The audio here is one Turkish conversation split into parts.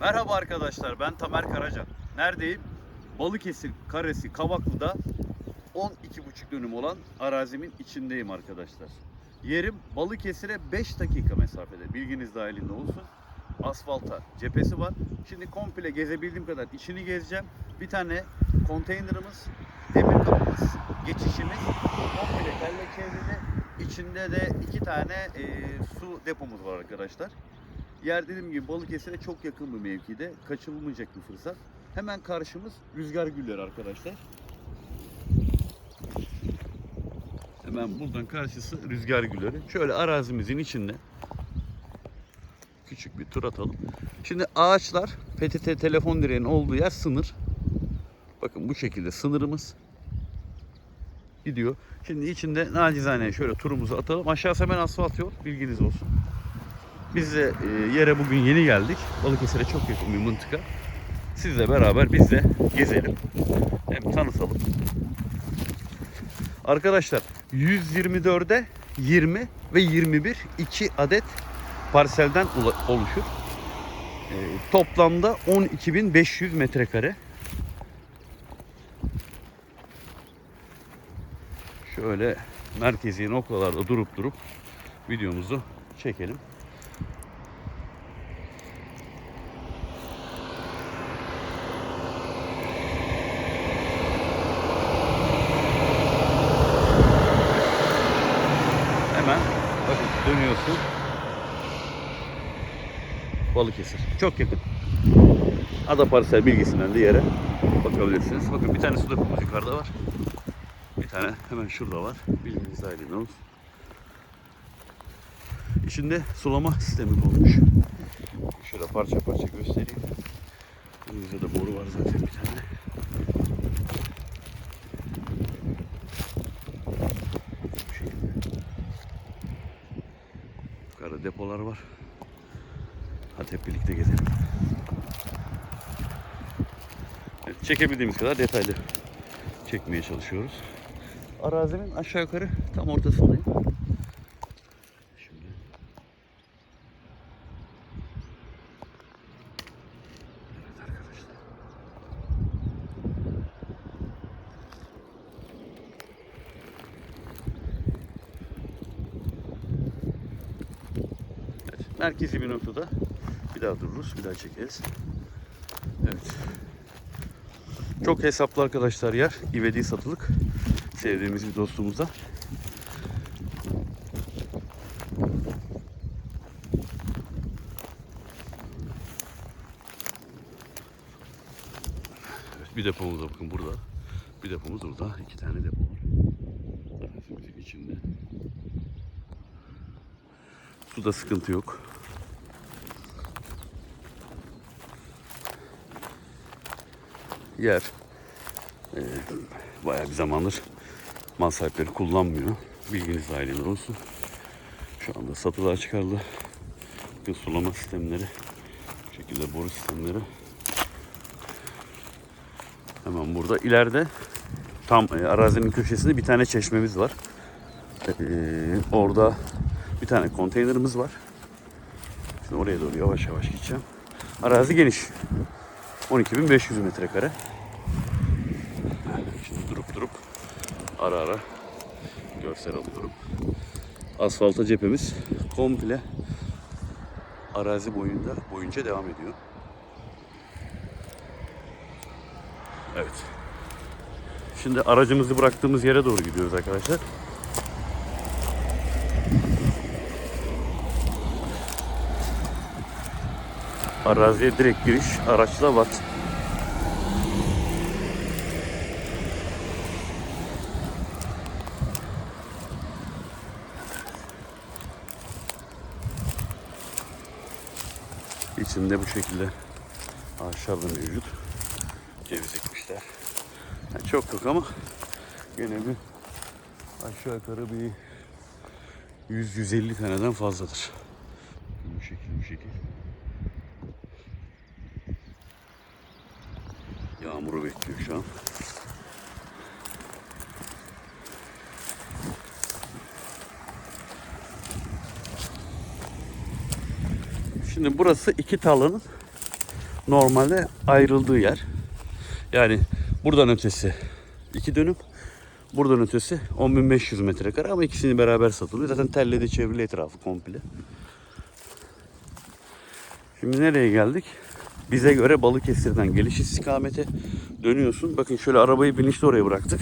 Merhaba arkadaşlar ben Tamer Karacan. Neredeyim? Balıkesir Karesi Kavaklı'da 12,5 dönüm olan arazimin içindeyim arkadaşlar. Yerim Balıkesir'e 5 dakika mesafede. Bilginiz dahilinde olsun. Asfalta cephesi var. Şimdi komple gezebildiğim kadar içini gezeceğim. Bir tane konteynerımız, demir kapımız, geçişimiz komple kelle çevrili. İçinde de iki tane e, su depomuz var arkadaşlar. Yer dediğim gibi Balıkesir'e çok yakın bir mevkide. Kaçırılmayacak bir fırsat. Hemen karşımız Rüzgar Gülleri arkadaşlar. Hemen buradan karşısı Rüzgar Gülleri. Şöyle arazimizin içinde küçük bir tur atalım. Şimdi ağaçlar PTT telefon direğinin olduğu yer sınır. Bakın bu şekilde sınırımız gidiyor. Şimdi içinde nacizane şöyle turumuzu atalım. Aşağısı hemen asfalt yol. Bilginiz olsun. Biz de yere bugün yeni geldik. Balıkesir'e çok yakın bir mıntıka. Sizle beraber biz de gezelim. Hem tanıtalım. Arkadaşlar 124'e 20 ve 21 iki adet parselden oluşur. E, toplamda 12.500 metrekare. Şöyle merkezi noktalarda durup durup videomuzu çekelim. Hemen bakın dönüyorsun. Balıkesir. Çok yakın. Ada parsel bilgisinden de yere bakabilirsiniz. Bakın bir tane su depomuz yukarıda var. Bir tane hemen şurada var. Bilginiz dahilinde olsun. İçinde sulama sistemi konmuş. Şöyle parça parça göstereyim. Önümüzde de boru var zaten bir tane. Yukarıda depolar var. Hadi hep birlikte gezelim. Çekebildiğimiz kadar detaylı çekmeye çalışıyoruz. Arazinin aşağı yukarı tam ortasındayım. Şimdi merkezi bir noktada bir daha dururuz, bir daha çekeriz. Evet. Çok hesaplı arkadaşlar yer. İvedi satılık. Sevdiğimiz bir dostumuza. Evet, bir depomuz da bakın burada. Bir depomuz burada. İki tane depo var. Arazimizin içinde. Suda sıkıntı yok. Yer e, bayağı bir zamandır mal sahipleri kullanmıyor. Bilginiz dahilinde olsun. Şu anda satılığa çıkarıldı. Bakın sulama sistemleri, bu şekilde boru sistemleri. Hemen burada ileride tam e, arazinin köşesinde bir tane çeşmemiz var. E, orada bir tane konteynerimiz var. Şimdi oraya doğru yavaş yavaş gideceğim. Arazi geniş. 12.500 metrekare. Şimdi durup durup ara ara görsel alıyorum. Asfalta cephemiz komple arazi boyunda boyunca devam ediyor. Evet. Şimdi aracımızı bıraktığımız yere doğru gidiyoruz arkadaşlar. Araziye direkt giriş araçla var. İçinde bu şekilde ağaçlar da mevcut. Ceviz ekmişler. Yani çok yok ama gene bir aşağı yukarı bir 100-150 taneden fazladır. Bu şekil bu şekil. Yağmuru bekliyor şu an. Şimdi burası iki tarlanın normalde ayrıldığı yer. Yani buradan ötesi 2 dönüm. Buradan ötesi 10.500 metrekare ama ikisini beraber satılıyor. Zaten telle de çevrili etrafı komple. Şimdi nereye geldik? Bize göre Balıkesir'den geliş istikamete dönüyorsun. Bakın şöyle arabayı bilinçli oraya bıraktık.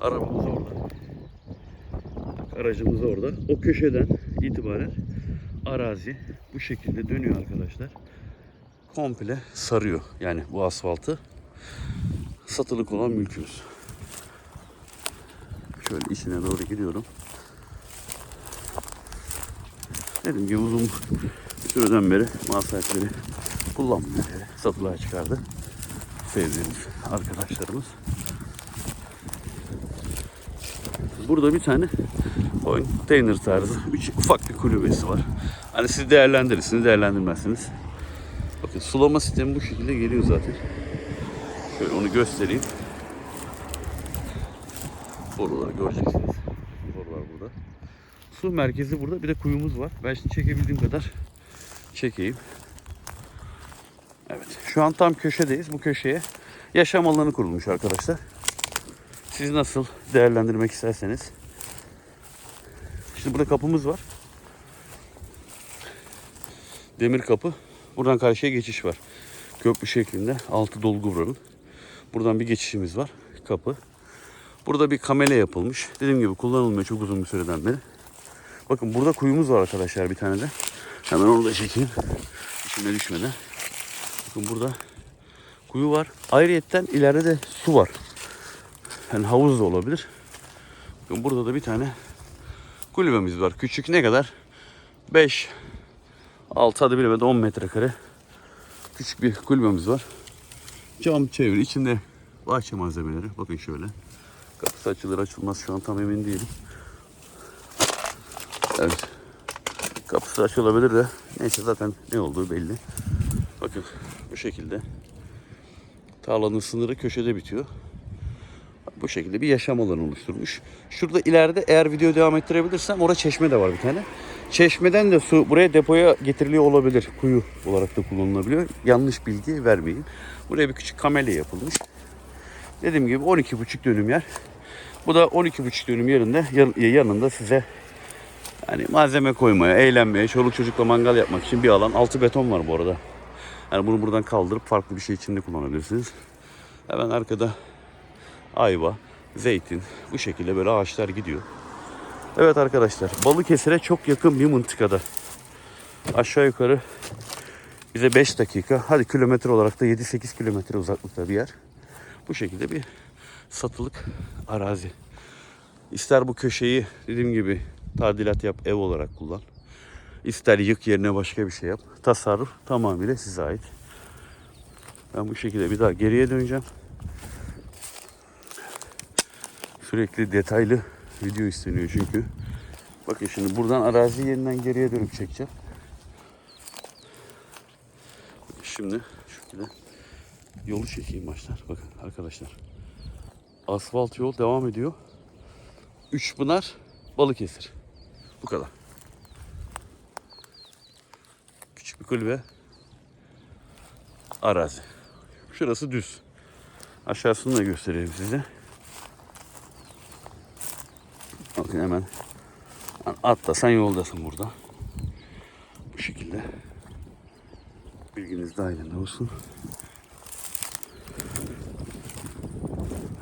Arabamız orada. Aracımız orada. O köşeden itibaren arazi bu şekilde dönüyor arkadaşlar. Komple sarıyor yani bu asfaltı. Satılık olan mülkümüz. Şöyle içine doğru gidiyorum. Dedim ki uzun bir süreden beri mal sahipleri kullanmıyor. Satılığa çıkardı. Sevdiğimiz arkadaşlarımız. Burada bir tane konteyner tarzı bir ufak bir kulübesi var. Hani siz değerlendirirsiniz, değerlendirmezsiniz. Bakın sulama sistemi bu şekilde geliyor zaten. Şöyle onu göstereyim. Boruları göreceksiniz. Borular burada. Su merkezi burada. Bir de kuyumuz var. Ben şimdi çekebildiğim kadar çekeyim. Evet. Şu an tam köşedeyiz. Bu köşeye yaşam alanı kurulmuş arkadaşlar. Siz nasıl değerlendirmek isterseniz. Şimdi burada kapımız var. Demir kapı. Buradan karşıya geçiş var. Köprü şeklinde. Altı dolgu buranın. Buradan bir geçişimiz var. Kapı. Burada bir kamele yapılmış. Dediğim gibi kullanılmıyor çok uzun bir süreden beri. Bakın burada kuyumuz var arkadaşlar bir tane de. Hemen onu da çekeyim. İçime düşmeden. Bakın burada kuyu var. Ayrıyetten ileride de su var. Yani havuz da olabilir. Bakın burada da bir tane kulübemiz var. Küçük ne kadar? 5 6 hadi bilemedi 10 metrekare. Küçük bir kulübemiz var. Cam çeviri içinde bahçe malzemeleri. Bakın şöyle. Kapısı açılır açılmaz şu an tam emin değilim. Evet. Kapısı açılabilir de neyse zaten ne olduğu belli. Bakın bu şekilde. Tarlanın sınırı köşede bitiyor. Bu şekilde bir yaşam alanı oluşturmuş. Şurada ileride eğer video devam ettirebilirsem orada çeşme de var bir tane. Çeşmeden de su buraya depoya getiriliyor olabilir. Kuyu olarak da kullanılabiliyor. Yanlış bilgi vermeyin. Buraya bir küçük kamele yapılmış. Dediğim gibi 12,5 dönüm yer. Bu da 12,5 dönüm yerinde yan- yanında size yani malzeme koymaya, eğlenmeye, çoluk çocukla mangal yapmak için bir alan. Altı beton var bu arada. Yani bunu buradan kaldırıp farklı bir şey için de kullanabilirsiniz. Hemen arkada ayva, zeytin bu şekilde böyle ağaçlar gidiyor. Evet arkadaşlar Balıkesir'e çok yakın bir mıntıkada. Aşağı yukarı bize 5 dakika hadi kilometre olarak da 7-8 kilometre uzaklıkta bir yer. Bu şekilde bir satılık arazi. İster bu köşeyi dediğim gibi tadilat yap ev olarak kullan. İster yık yerine başka bir şey yap. Tasarruf tamamıyla size ait. Ben bu şekilde bir daha geriye döneceğim. Sürekli detaylı video isteniyor çünkü. Bakın şimdi buradan arazi yeniden geriye dönüp çekeceğim. Şimdi şekilde yolu çekeyim başlar. Bakın arkadaşlar. Asfalt yol devam ediyor. Üçpınar, Balıkesir. Bu kadar. Küçük bir kulübe. Arazi. Şurası düz. Aşağısını da göstereyim size. Bakın hemen atlasan yoldasın burada. Bu şekilde. Bilginiz dahilinde olsun.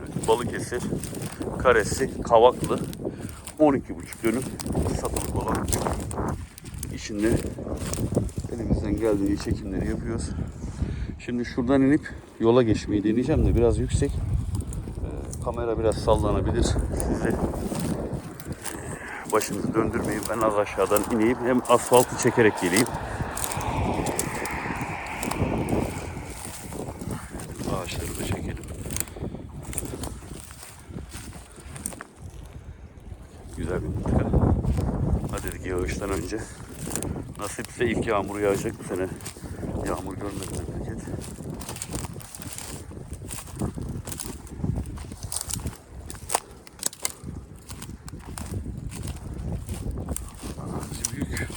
Evet, Balıkesir, Karesi, Kavaklı 12,5 dönüm satılık olan içinde elimizden geldiği çekimleri yapıyoruz. Şimdi şuradan inip yola geçmeyi deneyeceğim de biraz yüksek. Ee, kamera biraz sallanabilir. Sizi başınızı döndürmeyin. Ben az aşağıdan ineyim. Hem asfaltı çekerek geleyim. Ağaçları da çekelim. Güzel bir mıntıka. Hadi dedik yağıştan önce. Nasipse ilk yağmur yağacak bu sene. Yağmur görmedi memleket. Arazi büyük.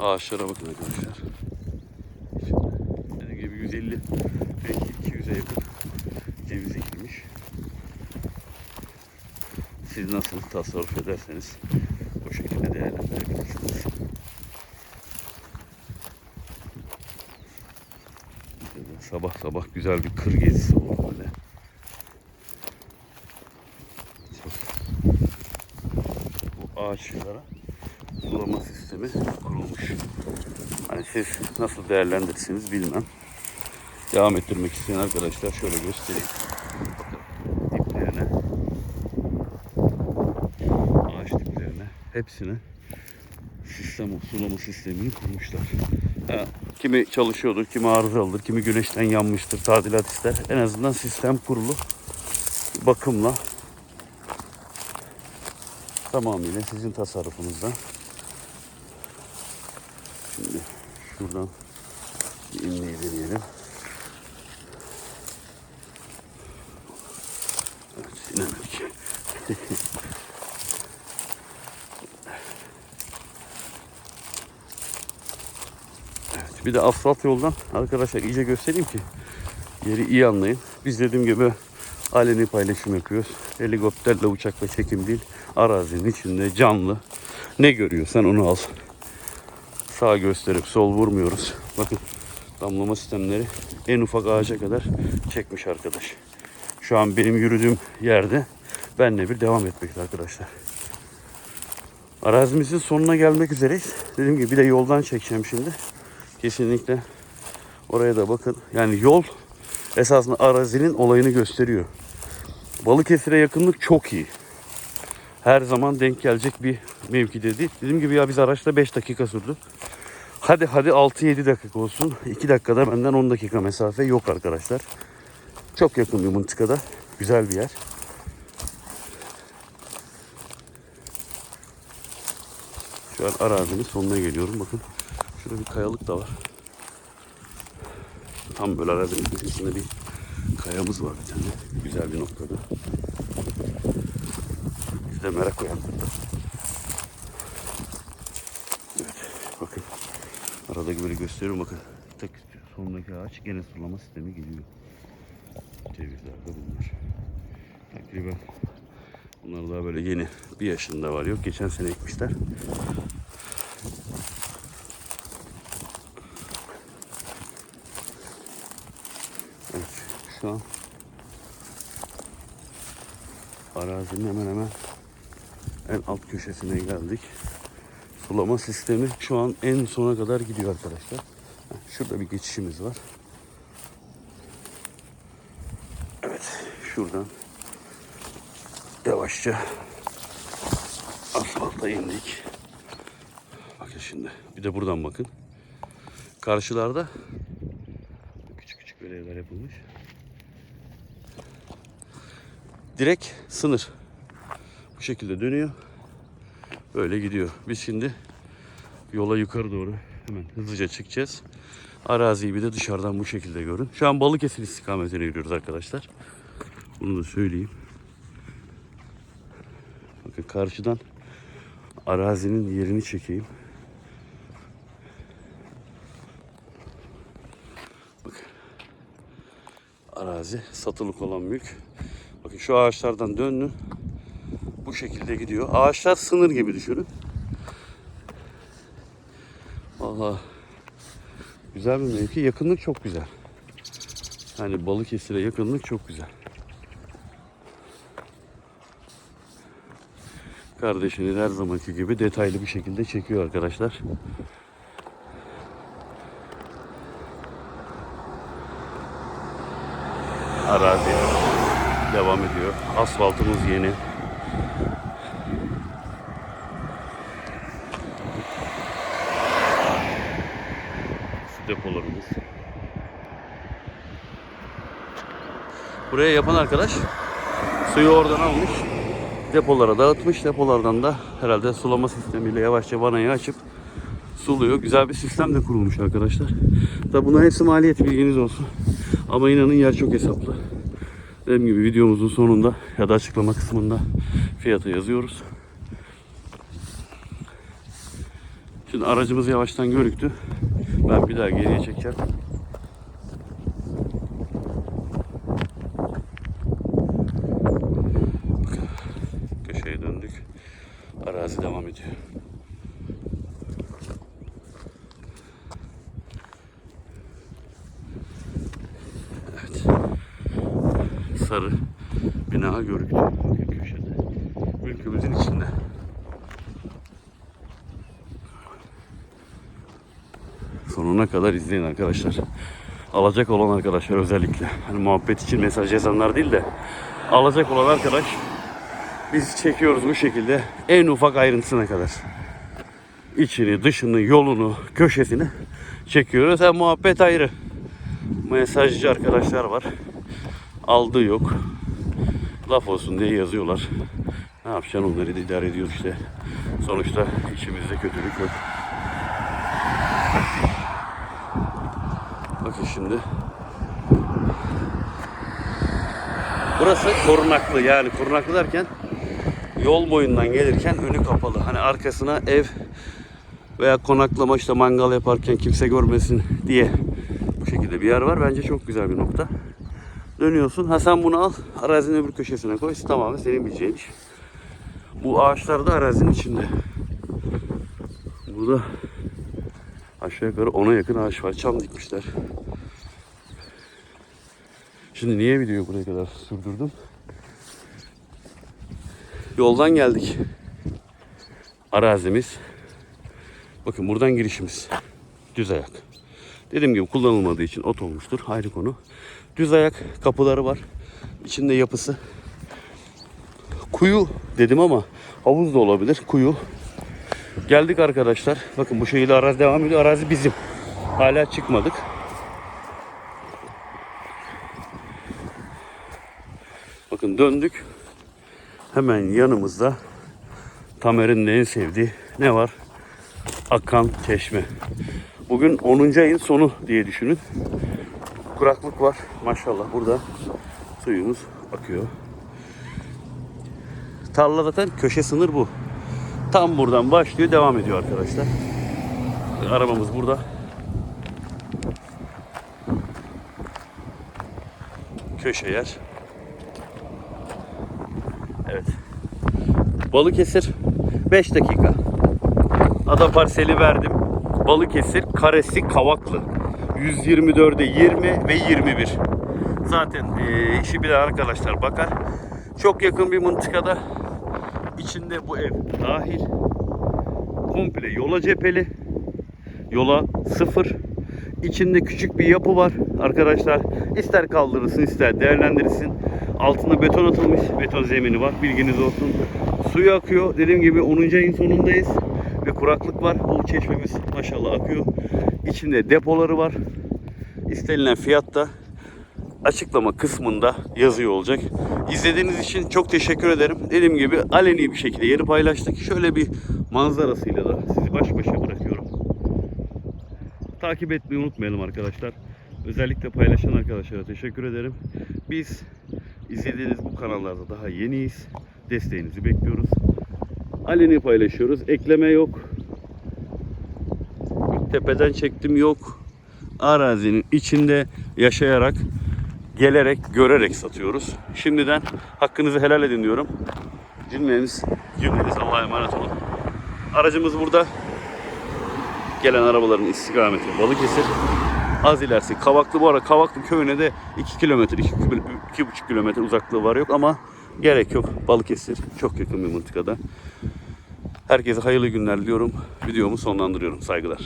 Ağaçlara bakın arkadaşlar. Dediğim gibi 150 belki 200'e yakın ceviz ekilmiş. Siz nasıl tasarruf ederseniz o şekilde değerlendirebilirsiniz. Sabah sabah güzel bir kır gezisi olur böyle. Bu ağaçlara sulama sistemi kurulmuş. Hani siz nasıl değerlendirirsiniz bilmem. Devam ettirmek isteyen arkadaşlar şöyle göstereyim. Bakın diplerine ağaç diplerine hepsine sistem sulama sistemini kurmuşlar. Ha, kimi çalışıyordur, kimi arızalıdır, kimi güneşten yanmıştır, tadilat ister. En azından sistem kurulu bakımla tamamıyla sizin tasarrufunuzda. Şimdi şuradan bir inmeyi deneyelim. Evet, inemedik. evet, bir de asfalt yoldan arkadaşlar iyice göstereyim ki yeri iyi anlayın. Biz dediğim gibi aleni paylaşım yapıyoruz. Helikopterle uçakla çekim değil. Arazinin içinde canlı. Ne görüyorsan onu al. Sağ gösterip sol vurmuyoruz. Bakın damlama sistemleri en ufak ağaca kadar çekmiş arkadaş. Şu an benim yürüdüğüm yerde benle bir devam etmekte arkadaşlar. Arazimizin sonuna gelmek üzereyiz. Dediğim gibi bir de yoldan çekeceğim şimdi. Kesinlikle oraya da bakın. Yani yol esasında arazinin olayını gösteriyor. Balıkesir'e yakınlık çok iyi. Her zaman denk gelecek bir mevkide değil. Dediğim gibi ya biz araçta 5 dakika sürdü. Hadi hadi 6-7 dakika olsun. 2 dakikada benden 10 dakika mesafe yok arkadaşlar. Çok yakın bir mıntıkada. Güzel bir yer. Şu an arazinin sonuna geliyorum. Bakın şurada bir kayalık da var. Tam böyle arazinin köşesinde bir kayamız var bir tane. Güzel bir noktada. Size merak uyandırdı. Evet bakın. Arada böyle gösteriyorum bakın. Tek sondaki ağaç gene sulama sistemi geliyor. Cevizler de bunlar. Takriben bunlar daha böyle yeni. Bir yaşında var yok. Geçen sene ekmişler. Evet şu an arazinin hemen hemen en alt köşesine geldik. Sulama sistemi şu an en sona kadar gidiyor arkadaşlar. Şurada bir geçişimiz var. Evet, şuradan yavaşça asfalta indik. Bakın şimdi. Bir de buradan bakın. Karşılarda küçük küçük böyle evler yapılmış. Direkt sınır. Bu şekilde dönüyor. Böyle gidiyor. Biz şimdi yola yukarı doğru hemen hızlıca çıkacağız. Araziyi bir de dışarıdan bu şekilde görün. Şu an Balıkesir istikametine yürüyoruz arkadaşlar. Bunu da söyleyeyim. Bakın karşıdan arazinin yerini çekeyim. Bakın. Arazi satılık olan mülk. Bakın şu ağaçlardan döndün. Bu şekilde gidiyor. Ağaçlar sınır gibi düşünün. Vallahi güzel bir mevki. Yakınlık çok güzel. Yani Balıkesir'e yakınlık çok güzel. Kardeşiniz her zamanki gibi detaylı bir şekilde çekiyor arkadaşlar. Arazi devam ediyor. Asfaltımız yeni. Su depolarımız. Buraya yapan arkadaş suyu oradan almış. Depolara dağıtmış. Depolardan da herhalde sulama sistemiyle yavaşça vanayı açıp suluyor. Güzel bir sistem de kurulmuş arkadaşlar. Da bunların hepsi maliyet bilginiz olsun. Ama inanın yer çok hesaplı. Dediğim gibi videomuzun sonunda ya da açıklama kısmında Fiyatı yazıyoruz. Şimdi aracımız yavaştan görüktü. Ben bir daha geriye çekeceğim. Köşeye döndük. Arazi devam ediyor. Evet. Sarı bina görüktü. Kadar izleyin arkadaşlar. Alacak olan arkadaşlar özellikle. Hani muhabbet için mesaj yazanlar değil de alacak olan arkadaş biz çekiyoruz bu şekilde en ufak ayrıntısına kadar. İçini, dışını, yolunu, köşesini çekiyoruz. Hem muhabbet ayrı. Mesajcı arkadaşlar var. Aldığı yok. Laf olsun diye yazıyorlar. Ne yapacaksın onları da idare ediyoruz işte. Sonuçta içimizde kötülük yok. Bakın şimdi. Burası korunaklı yani korunaklı derken yol boyundan gelirken önü kapalı. Hani arkasına ev veya konaklama işte mangal yaparken kimse görmesin diye bu şekilde bir yer var. Bence çok güzel bir nokta. Dönüyorsun. Ha sen bunu al. Arazinin öbür köşesine koy. Tamamen senin bileceğin iş. Bu ağaçlar da arazinin içinde. Burada aşağı yukarı 10'a yakın ağaç var. Çam dikmişler. Şimdi niye videoyu buraya kadar sürdürdüm? Yoldan geldik. Arazimiz. Bakın buradan girişimiz. Düz ayak. Dediğim gibi kullanılmadığı için ot olmuştur. Ayrı konu. Düz ayak kapıları var. İçinde yapısı. Kuyu dedim ama havuz da olabilir. Kuyu. Geldik arkadaşlar. Bakın bu şekilde arazi devam ediyor. Arazi bizim. Hala çıkmadık. Döndük. Hemen yanımızda Tamer'in en sevdiği ne var? Akan çeşme. Bugün 10. ayın sonu diye düşünün. Kuraklık var. Maşallah burada suyumuz akıyor. Tarla zaten köşe sınır bu. Tam buradan başlıyor devam ediyor arkadaşlar. Arabamız burada. Köşe yer. Evet. Balıkesir 5 dakika. Ada parseli verdim. Balıkesir Karesi Kavaklı. 124'e 20 ve 21. Zaten e, işi bilen arkadaşlar bakar. Çok yakın bir mıntıkada içinde bu ev dahil. Komple yola cepheli. Yola sıfır. İçinde küçük bir yapı var arkadaşlar. İster kaldırılsın ister değerlendirilsin. Altında beton atılmış. Beton zemini var. Bilginiz olsun. Suyu akıyor. Dediğim gibi 10. ayın sonundayız. Ve kuraklık var. Bu çeşmemiz maşallah akıyor. İçinde depoları var. İstenilen fiyat da açıklama kısmında yazıyor olacak. İzlediğiniz için çok teşekkür ederim. Dediğim gibi aleni bir şekilde yeri paylaştık. Şöyle bir manzarasıyla da sizi baş başa bırakıyorum. Takip etmeyi unutmayalım arkadaşlar. Özellikle paylaşan arkadaşlara teşekkür ederim. Biz izlediğiniz bu kanallarda daha yeniyiz. Desteğinizi bekliyoruz. Aleni paylaşıyoruz. Ekleme yok. Tepeden çektim yok. Arazinin içinde yaşayarak, gelerek, görerek satıyoruz. Şimdiden hakkınızı helal edin diyorum. Cümleniz, cümleniz Allah'a emanet olun. Aracımız burada. Gelen arabaların istikameti Balıkesir. Az ilerisi Kavaklı. Bu arada Kavaklı köyüne de 2 kilometre, 2,5 kilometre uzaklığı var yok ama gerek yok. Balıkesir çok yakın bir mıntıkada. Herkese hayırlı günler diliyorum. Videomu sonlandırıyorum. Saygılar.